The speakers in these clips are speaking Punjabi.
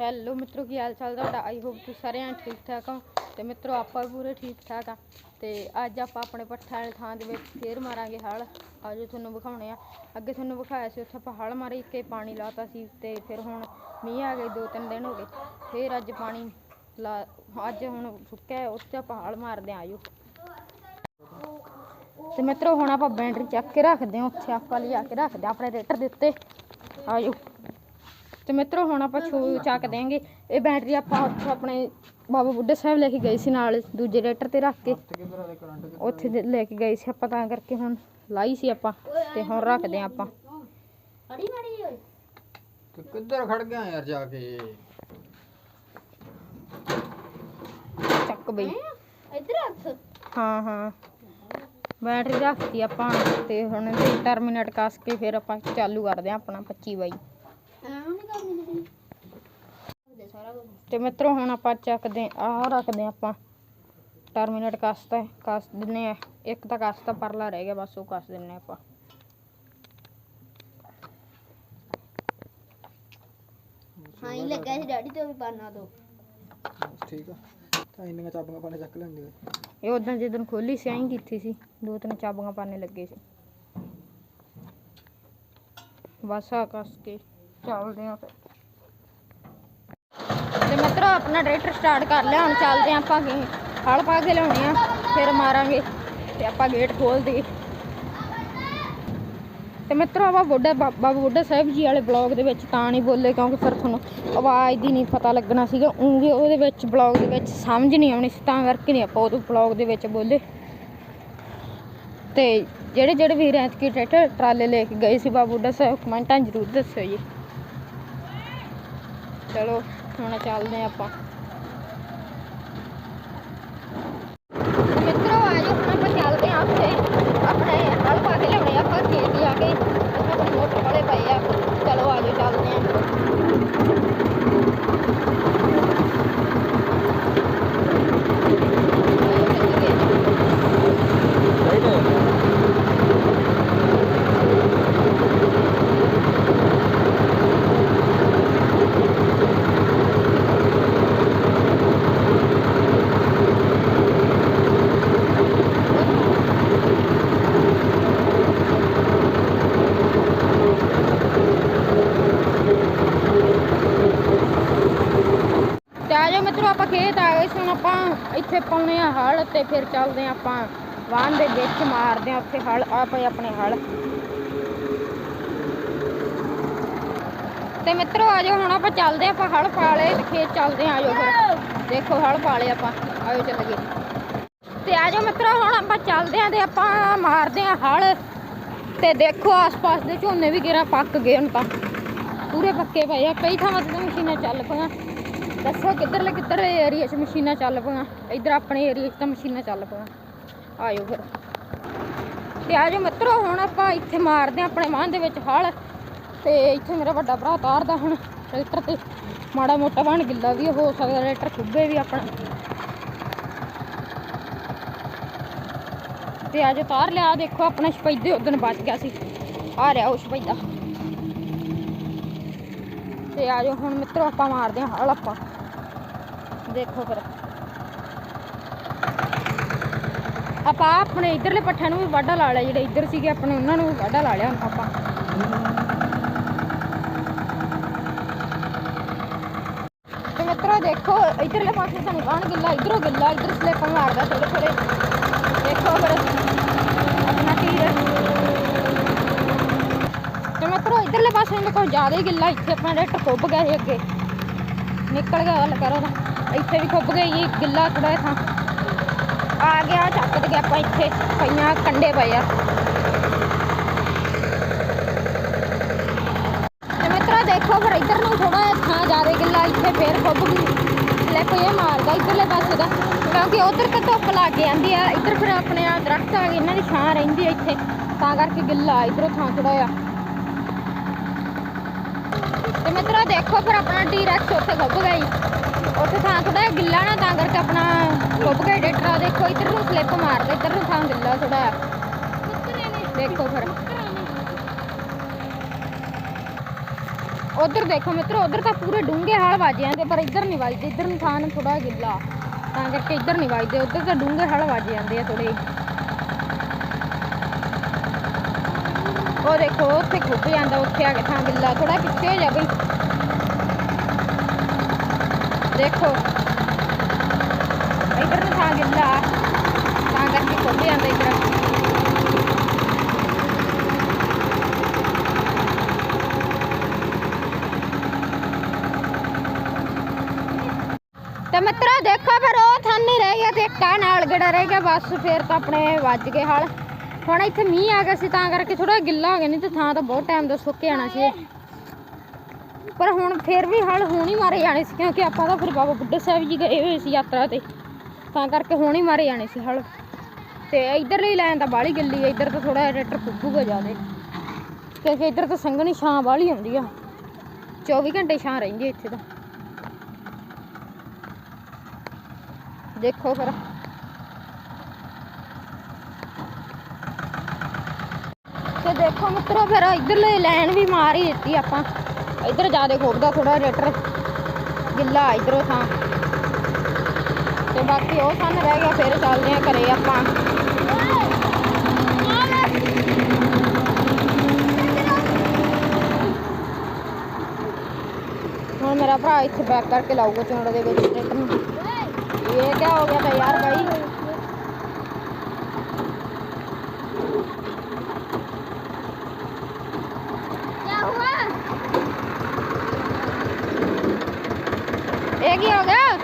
ਹੈਲੋ ਮਿੱਤਰੋ ਕੀ ਹਾਲ ਚਾਲ ਤੁਹਾਡਾ? ਆਈ ਹੋਪ ਤੁਸੀਂ ਸਾਰੇ ਐਂ ਠੀਕ ਠਾਕ ਹੋ। ਤੇ ਮਿੱਤਰੋ ਆਪਾਂ ਵੀ ਪੂਰੇ ਠੀਕ ਠਾਕ ਆ। ਤੇ ਅੱਜ ਆਪਾਂ ਆਪਣੇ ਪੱਠਾ ਵਾਲੀ ਥਾਂ ਦੇ ਵਿੱਚ ਫੇਰ ਮਾਰਾਂਗੇ ਹਲ। ਆਜੋ ਤੁਹਾਨੂੰ ਵਿਖਾਉਣੇ ਆ। ਅੱਗੇ ਤੁਹਾਨੂੰ ਵਿਖਾਇਆ ਸੀ ਉੱਥੇ ਆਪਾਂ ਹਲ ਮਾਰੀ ਕੇ ਪਾਣੀ ਲਾਤਾ ਸੀ ਤੇ ਫਿਰ ਹੁਣ ਮੀਂਹ ਆ ਗਏ ਦੋ ਤਿੰਨ ਦਿਨ ਹੋ ਗਏ। ਫੇਰ ਅੱਜ ਪਾਣੀ ਲਾ ਅੱਜ ਹੁਣ ਸੁੱਕਿਆ ਹੈ, ਉੱਥੇ ਆਪਾਂ ਹਲ ਮਾਰਦੇ ਆ ਆਜੋ। ਤੇ ਮਿੱਤਰੋ ਹੁਣ ਆਪਾਂ ਬੈਟਰੀ ਚੱਕ ਕੇ ਰੱਖਦੇ ਹਾਂ ਉੱਥੇ ਆਪਾਂ ਲਿਆ ਕੇ ਰੱਖਦੇ ਹਾਂ ਆਪਣੇ ਰੇਟਰ ਦੇ ਉੱਤੇ। ਆਜੋ। ਤੇ ਮਿੱਤਰੋ ਹੁਣ ਆਪਾਂ ਛੂ ਚੱਕ ਦੇਾਂਗੇ ਇਹ ਬੈਟਰੀ ਆਪਾਂ ਉੱਥੇ ਆਪਣੇ ਬਾਬਾ ਬੁੱਢੇ ਸਾਹਿਬ ਲੈ ਕੇ ਗਏ ਸੀ ਨਾਲ ਦੂਜੇ ਰੇਟਰ ਤੇ ਰੱਖ ਕੇ। ਉੱਥੇ ਦੇ- ਲੈ ਕੇ ਗਏ ਸੀ ਆਪਾਂ ਤਾਂ ਕਰਕੇ ਹੁਣ ਲਾਈ ਸੀ ਆਪਾਂ ਤੇ ਹੁਣ ਰੱਖਦੇ ਹਾਂ ਆਪਾਂ। ਤੇ ਕਿੱਧਰ ਖੜ ਗਿਆ ਯਾਰ ਜਾ ਕੇ? ਚੱਕ ਬਈ। ਇੱਧਰ ਹੱਥ ਹਾਂ ਹਾਂ। ਬੈਟਰੀ ਰੱਖਤੀ ਆਪਾਂ ਤੇ ਹੁਣ ਇਹਦੇ ਟਰਮੀਨੇਟ ਕੱਸ ਕੇ ਫਿਰ ਆਪਾਂ ਚਾਲੂ ਕਰਦੇ ਹਾਂ ਆਪਣਾ 25 ਬਾਈ ਐਵੇਂ ਨਹੀਂ ਕਰਨੀ ਤੁਸੀਂ ਦੇ ਸਾਰਾ ਕੁਝ ਤੇ ਮਿੱਤਰੋ ਹੁਣ ਆਪਾਂ ਚੱਕਦੇ ਆਹ ਰੱਖਦੇ ਹਾਂ ਆਪਾਂ। ਟਰਮੀਨੇਟ ਕੱਸਤਾ ਕੱਸ ਦਿੰਨੇ ਆ ਇੱਕ ਤਾਂ ਕੱਸਤਾ ਪਰਲਾ ਰਹਿ ਗਿਆ ਬਸ ਉਹ ਕੱਸ ਦਿੰਨੇ ਆਪਾਂ। ਹਾਂ ਹੀ ਲੱਗਾ ਸੀ ਡੈਡੀ ਤੋਂ ਵੀ ਪਾਣਾ ਦੋ। ਬਸ ਠੀਕ ਆ। ਤਾਂ ਇੰਨੀਆਂ ਚਾਬੀਆਂ ਪਾਣੇ ਚੱਕ ਲੈਂਦੇ ਆ ਇਹ ਉਦੋਂ ਜਦੋਂ ਖੋਲੀ ਸੀ ਐਂ ਕੀਤੀ ਸੀ। ਦੋ ਤਿੰਨ ਚਾਬੀਆਂ ਪਾਣੇ ਲੱਗੇ ਸੀ। ਬਸ ਆ ਕੱਸ ਕੇ ਚੱਲਦੇ ਆ ਫਿਰ। ਤੇ ਮਿੱਤਰੋ ਆਪਣਾ ਟਰੈਕਟਰ ਸਟਾਰਟ ਕਰ ਲਿਆ, ਹੁਣ ਚੱਲਦੇ ਆਪਾਂ ਕਿ ਹਲ ਪਾ ਕੇ ਲਿਆਉਣੇ ਆ, ਫਿਰ ਮਾਰਾਂਗੇ ਤੇ ਆਪਾਂ ਗੇਟ ਖੋਲ ਦਈਏ। ਤੇ ਮਿੱਤਰੋ ਆਪਾਂ ਬੁੱਢਾ ਬਾਬਾ ਬੁੱਢਾ ਸਾਹਿਬ ਜੀ ਵਾਲੇ ਬਲੌਗ ਦੇ ਵਿੱਚ ਤਾਂ ਨਹੀਂ ਬੋਲੇ, ਕਿਉਂਕਿ ਫਿਰ ਤੁਹਾਨੂੰ ਆਵਾਜ਼ ਦੀ ਨਹੀਂ ਪਤਾ ਲੱਗਣਾ ਸੀਗਾ। ਉਂਗੇ ਉਹਦੇ ਵਿੱਚ ਬਲੌਗ ਦੇ ਵਿੱਚ ਸਮਝ ਨਹੀਂ ਆਉਣੀ ਸੀ, ਤਾਂ ਕਰਕੇ ਨਹੀਂ ਆਪਾਂ ਉਹ ਬਲੌਗ ਦੇ ਵਿੱਚ ਬੋਲੇ। ਤੇ ਜਿਹੜੇ ਜਿਹੜੇ ਵੀਰ ਐਤਕੀ ਟਰੈਕਟਰ, ਟਰਾਲੇ ਲੈ ਕੇ ਗਏ ਸੀ ਬਾਬਾ ਬੁੱਢਾ ਸਾਹਿਬ, ਕਮੈਂਟਾਂ ਜ਼ਰੂਰ ਦੱਸਿਓ ਜੀ। ਚਲੋ। ਹੁਣ ਚੱਲਦੇ ਹਾਂ ਆਪਾਂ ਮਿੱਤਰੋ ਆਜੋ ਹੁਣ ਆਪਾਂ ਚੱਲਦੇ ਹਾਂ ਉੱਥੇ ਆਪਣੇ ਹਲ ਪਾ ਕੇ ਲਿਆਉਣੇ ਆ ਆਪਾਂ ਖੇਤ ਜਾ ਕੇ ਉੱਥੇ ਆਪਣੇ ਮੋਟਰ ਵਾਲੇ ਪਏ ਆ ਚਲੋ ਆਜੋ ਚੱਲਦੇ ਹਾਂ ਆਜੋ ਚੱਲੀਏ। ਤੇ ਆ ਜਾਓ ਮਿੱਤਰੋ ਆਪਾਂ ਖੇਤ ਆ ਗਏ ਸੀ ਹੁਣ ਆਪਾਂ ਇੱਥੇ ਪਾਉਣੇ ਆ ਹਲ ਤੇ ਫਿਰ ਚੱਲਦੇ ਆ ਆਪਾਂ ਵਾਹਨ ਦੇ ਵਿੱਚ ਮਾਰਦੇ ਆ ਉੱਥੇ ਹਲ ਆ ਪਏ ਆਪਣੇ ਹਲ। ਤੇ ਮਿੱਤਰੋ ਆ ਹੁਣ ਆਪਾਂ ਚੱਲਦੇ ਆਪਾਂ ਹਲ ਪਾ ਲਏ ਖੇਤ ਚੱਲਦੇ ਆ ਆਜੋ ਫਿਰ। ਦੇਖੋ ਹਲ ਪਾ ਲਏ ਆਪਾਂ ਆਜੋ ਚੱਲੀਏ ਤੇ ਆ ਜਾਓ ਮਿੱਤਰੋ, ਹੁਣ ਆਪਾਂ ਚੱਲਦੇ ਆ ਤੇ ਆਪਾਂ ਮਾਰਦੇ ਆ ਹਲ। ਤੇ ਦੇਖੋ ਆਸ-ਪਾਸ ਦੇ ਝੋਨੇ ਵੀ ਗਿਰਾ ਪੱਕ ਗਏ ਹੁਣ ਤਾਂ। ਪੂਰੇ ਪੱਕੇ ਪਏ ਆ, ਕਈ ਥਾਵਾਂ ਤੇ ਮਸ਼ੀਨਾਂ ਚੱਲ ਪਈਆਂ। ਦੱਸੋ ਕਿੱਧਰਲੇ ਕਿੱਧਰਲੇ ਏਰੀਆ 'ਚ ਮਸ਼ੀਨਾਂ ਚੱਲ ਪਈਆਂ। ਇੱਧਰ ਆਪਣੇ ਏਰੀਆ 'ਚ ਤਾਂ ਮਸ਼ੀਨਾਂ ਚੱਲ ਪਈਆਂ। ਆਇਓ ਫਿਰ। ਤੇ ਆਜੋ ਮਿੱਤਰੋ, ਹੁਣ ਆਪਾਂ ਇੱਥੇ ਮਾਰਦੇ ਹਾਂ ਆਪਣੇ ਮਾਨ ਦੇ ਵਿੱਚ ਹਲ। ਤੇ ਇੱਥੇ ਮੇਰਾ ਵੱਡਾ ਭਰਾ ਤਾਰਦਾ ਹੁਣ ਟਰੈਕਟਰ ਤੇ। ਮਾੜਾ ਮੋਟਾ ਬਣ ਗਿੱਲਾ ਵੀ ਹੋ ਸਕਦਾ, ਟਰੈਕਟਰ ਖੁੱਬੇ ਵੀ ਆਪਣਾ। ਤੇ ਆਜੋ ਤਾਰ ਲਿਆ ਦੇਖੋ ਆਪਣਾ ਸ਼ਪੈਦੇ ਉਦੋਂ ਬਚ ਗਿਆ ਸੀ। ਆ ਰਿਹਾ ਉਹ ਸ਼ਪੈਦਾ ਤੇ ਆਜੋ ਹੁਣ ਮਿੱਤਰੋ ਆਪਾਂ ਮਾਰਦੇ ਹਾਂ ਹਲ ਆਪਾਂ। ਦੇਖੋ ਫਿਰ। ਆਪਾਂ ਆਪਣੇ ਇਧਰਲੇ ਪੱਠਿਆਂ ਨੂੰ ਵੀ ਵਾਢਾ ਲਾ ਲਿਆ, ਜਿਹੜੇ ਇੱਧਰ ਸੀਗੇ ਆਪਣੇ, ਉਹਨਾਂ ਨੂੰ ਵੀ ਵਾਢਾ ਲਾ ਲਿਆ ਹੁਣ ਆਪਾਂ। ਤੇ ਮਿੱਤਰੋ ਦੇਖੋ, ਇਧਰਲੇ ਪਾਸੇ ਸਾਨੂੰ ਕਾਣ ਗਿੱਲਾ, ਇਧਰੋਂ ਗਿੱਲਾ, ਇਧਰ ਸਲਿੱਪ ਮਾਰਦਾ ਥੋੜੇ ਥੋੜੇ ਦੇਖੋ ਫਿਰ ਆਪਣਾ ਟੀਰ ਤੇ ਮਿੱਤਰੋ ਇਧਰਲੇ ਪਾਸੇ ਨੂੰ ਕੋਈ ਜ਼ਿਆਦਾ ਗਿੱਲਾ, ਇੱਥੇ ਆਪਣਾ ਰੇਟ ਕੁੱਬ ਗਿਆ ਸੀ ਅੱਗੇ। ਨਿਕਲ ਗਿਆ ਗੱਲ ਕਰੋ ਤਾਂ। ਇੱਥੇ ਵੀ ਖੁੱਬ ਗਈ ਜੀ, ਗਿੱਲਾ ਥੋੜਾ ਥਾਂ। ਆ ਗਿਆ ਚੱਕ ਤੇ ਆਪਾਂ ਇੱਥੇ, ਪਈਆਂ ਕੰਡੇ ਪਏ ਆ। ਤੇ ਮਿੱਤਰੋ, ਦੇਖੋ ਫਿਰ ਇੱਧਰ ਨੂੰ ਥੋੜਾ ਥਾਂ ਜ਼ਿਆਦਾ ਗਿੱਲਾ, ਇੱਥੇ ਫੇਰ ਖੁੱਬ ਗਈ ਸਲਿੱਪ ਇਹ ਮਾਰਦਾ ਇੱਧਰਲੇ ਪਾਸੇ ਦਾ, ਕਿਉਂਕਿ ਉਧਰ ਤਾਂ ਧੁੱਪ ਲੱਗ ਜਾਂਦੀ ਆ। ਇੱਧਰ ਫਿਰ ਆਪਣੇ ਆ ਦਰਖਤ ਆ ਗਏ, ਇਹਨਾਂ ਦੀ ਛਾਂ ਰਹਿੰਦੀ ਆ ਇੱਥੇ, ਤਾਂ ਕਰਕੇ ਗਿੱਲਾ, ਇੱਧਰੋਂ ਥਾਂ ਥੋੜਾ ਆ ਤੇ ਮਿੱਤਰੋ ਦੇਖੋ, ਫਿਰ ਆਪਣਾ ਟੀ-ਰੈਕਸ ਉੱਥੇ ਖੁੱਬ ਗਈ ਉੱਥੇ ਥਾਂ ਥੋੜਾ ਗਿੱਲਾ ਨਾ, ਤਾਂ ਕਰਕੇ ਆਪਣਾ ਖੁੱਬ ਗਿਆ ਡੇਟਰਾ ਦੇਖੋ, ਇੱਧਰ ਨੂੰ ਸਲਿੱਪ ਮਾਰਦਾ, ਇੱਧਰ ਨੂੰ ਥਾਂ ਗਿੱਲਾ ਥੋੜਾ ਦੇਖੋ ਫਿਰ। ਉਧਰ ਦੇਖੋ ਮਿੱਤਰੋ, ਉਧਰ ਤਾਂ ਪੂਰੇ ਡੂੰਘੇ ਹਲ ਵੱਜ ਜਾਂਦੇ ਪਰ ਇੱਧਰ ਨਹੀਂ ਵੱਜਦੇ, ਇੱਧਰ ਨੂੰ ਥਾਂ ਥੋੜਾ ਗਿੱਲਾ। ਤਾਂ ਕਰਕੇ ਇੱਧਰ ਨਹੀਂ ਵੱਜਦੇ, ਉਧਰ ਤਾਂ ਡੂੰਘੇ ਹਲ ਵੱਜ ਜਾਂਦੇ ਆ ਥੋੜੇ ਉਹ ਦੇਖੋ, ਉੱਥੇ ਖੁੱਬ ਜਾਂਦਾ, ਉੱਥੇ ਆ ਕੇ ਥਾਂ ਗਿੱਲਾ ਥੋੜਾ ਪਿੱਛੇ ਹੋ ਜਾ ਬਈ ਦੇਖੋ। ਇੱਧਰ ਨੂੰ ਥਾਂ ਗਿੱਲਾ ਤਾਂ ਕਰਕੇ ਖੁੱਬ ਜਾਂਦਾ ਇੱਧਰ। ਤੇ ਮਿੱਤਰੋ, ਦੇਖੋ ਫਿਰ ਉਹ ਥਾਂ ਨਹੀਂ ਰਹਿ ਗਿਆ ਤੇ ਇੱਕ ਆਹ ਨਾਲ ਗੜਾ ਰਹਿ ਗਿਆ। ਬਸ ਫਿਰ ਤਾਂ ਆਪਣੇ ਵੱਜ ਗਏ ਹਲ। ਹੁਣ ਇੱਥੇ ਮੀਂਹ ਆ ਗਿਆ ਸੀ, ਤਾਂ ਕਰਕੇ ਥੋੜਾ ਗਿੱਲਾ ਹੋ ਗਿਆ, ਨਹੀਂ ਤੇ ਥਾਂ ਤਾਂ ਬਹੁਤ ਟਾਈਮ ਦਾ ਸੁੱਕ ਜਾਣਾ ਸੀ। ਪਰ ਹੁਣ ਫਿਰ ਵੀ ਹਲ ਹੋਣੀ ਮਾਰੇ ਜਾਣੇ ਸੀ, ਕਿਉਂਕਿ ਆਪਾਂ ਤਾਂ ਫਿਰ ਬਾਬਾ ਬੁੱਢੇ ਸਾਹਿਬ ਜੀ ਗਏ ਹੋਏ ਸੀ ਯਾਤਰਾ ਤੇ। ਤਾਂ ਕਰਕੇ ਹੁਣ ਮਾਰੇ ਜਾਣੇ ਸੀ ਹਲ। ਤੇ ਇਧਰਲੀ ਲਾਈਨ ਤਾਂ ਬਾਹਲੀ ਗਿੱਲੀ ਹੈ ਇੱਧਰ ਤਾਂ ਥੋੜਾ ਟਰੈਕਟਰ ਫੁੱਬੂਗਾ ਜ਼ਿਆਦੇ। ਕਿਉਂਕਿ ਇੱਧਰ ਤਾਂ ਸੰਘਣੀ ਛਾਂ ਬਾਹਲੀ ਆਉਂਦੀ ਆ। 24 ਘੰਟੇ ਛਾਂ ਰਹਿੰਦੀ ਇੱਥੇ ਤਾਂ। ਦੇਖੋ ਫਿਰ। ਤੇ ਦੇਖੋ ਮਿੱਤਰੋ ਫਿਰ ਇਧਰਲੇ ਲਾਈਨ ਵੀ ਮਾਰ ਹੀ ਦਿੱਤੀ ਆਪਾਂ। ادھر جا کے کھولتا تھوڑا ریٹر گلا ادھر تھاقی وہ سام رہے چل رہے ہیں کرا برا اتنے بیک کر کے لوگ چونڈ کے بچوں یہ کیا ہو گیا کہ یار بھائی ਕੀ ਹੋ ਗਿਆ।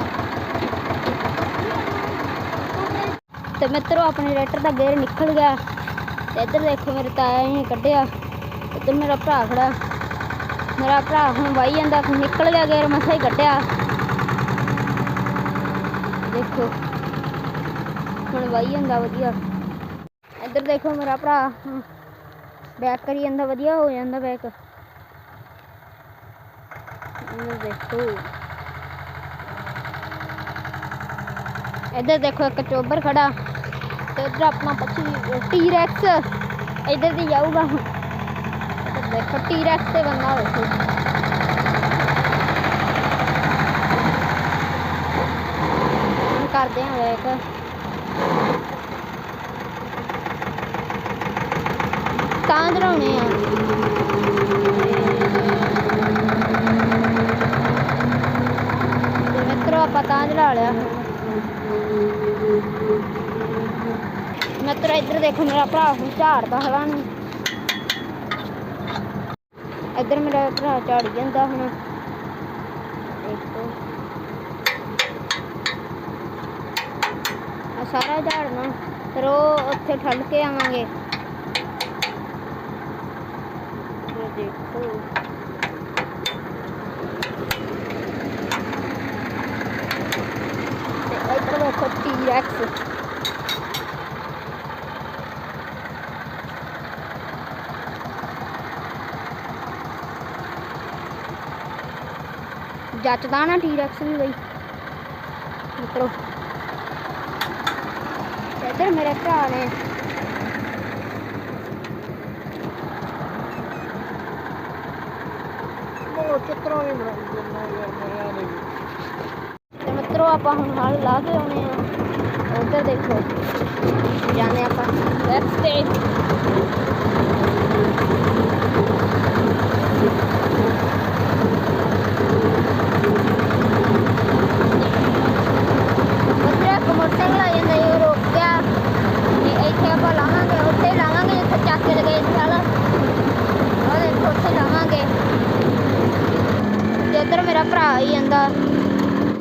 ਤੇ ਮਿੱਤਰੋ, ਆਪਣੇ ਰੈਟਰ ਦਾ ਗੇਅਰ ਨਿਕਲ ਗਿਆ। ਤੇ ਇੱਧਰ ਦੇਖੋ, ਮੇਰੇ ਤਾਇਆ ਨੇ ਕੱਢਿਆ। ਇੱਧਰ ਮੇਰਾ ਭਰਾ ਖੜਾ। ਮੇਰਾ ਭਰਾ ਹੁਣ ਵਾਈ ਜਾਂਦਾ ਨਿਕਲ ਗਿਆ ਗੇਅਰ ਮਸਾ ਹੀ ਕੱਢਿਆ। ਦੇਖੋ, ਹੁਣ ਵਾਈ ਜਾਂਦਾ ਵਧੀਆ। ਇੱਧਰ ਦੇਖੋ, ਮੇਰਾ ਭਰਾ ਬੈਕ ਕਰੀ ਜਾਂਦਾ, ਵਧੀਆ ਹੋ ਜਾਂਦਾ ਬੈਕ ਦੇਖੋ। ਇੱਧਰ ਦੇਖੋ ਇੱਕ ਚੋਬਰ ਖੜਾ ਤੇ ਇੱਧਰ ਆਪਣਾ ਪੱਛੀ ਟੀਰੈਕਸ ਇੱਧਰ ਦੀ ਜਾਊਗਾ। ਹੁਣ ਇੱਧਰ ਦੇਖੋ ਟੀਰੈਕਸ ਤੇ ਬੰਦਾ ਦੇਖੋ ਹੁਣ ਕਰਦੇ ਹਾਂ ਵੇਖ ਤਾਂ ਦਰਾਉਣੇ ਆ। ਤੇ ਮਿੱਤਰੋ, ਆਪਾਂ ਤਾਂ ਚੜਾ ਲਿਆ। ਮਿੱਤਰੋ ਇੱਧਰ ਦੇਖੋ, ਮੇਰਾ ਭਰਾ ਹੁਣ ਝਾੜਦਾ ਹਲਾ ਨੂੰ ਇੱਧਰ ਮੇਰਾ ਭਰਾ ਝਾੜ ਜਾਂਦਾ ਹੁਣ। ਦੇਖੋ। ਆ ਸਾਰਾ ਝਾੜਨਾ, ਫਿਰ ਉਹ ਉੱਥੇ ਠੱਲ ਕੇ ਆਵਾਂਗੇ। ਦੇਖੋ। ਤੇ ਇੱਧਰ ਦੇਖੋ ਟੀਰੈਕਸ ਜੱਚਦਾ ਨਾ ਟੀਰੈਕਸ ਵੀ ਬਈ। ਮਿੱਤਰੋ ਇੱਧਰ ਮੇਰੇ ਭਰਾ ਨੇ। ਉਹ ਚਿੱਤਰਾਂ ਨਹੀਂ ਬਣਾਈ ਜਾਂਦਾ ਯਾਰ ਮੇਰਿਆਂ ਨੇ ਵੀ ਤੇ ਮਿੱਤਰੋ ਆਪਾਂ ਹੁਣ ਹਲ ਲਾ ਕੇ ਆਉਣੇ ਆ। ਉੱਧਰ ਦੇਖੋ। ਜਾਣੇ ਆਪਾਂ। ਲੈਟਸ ਤੇ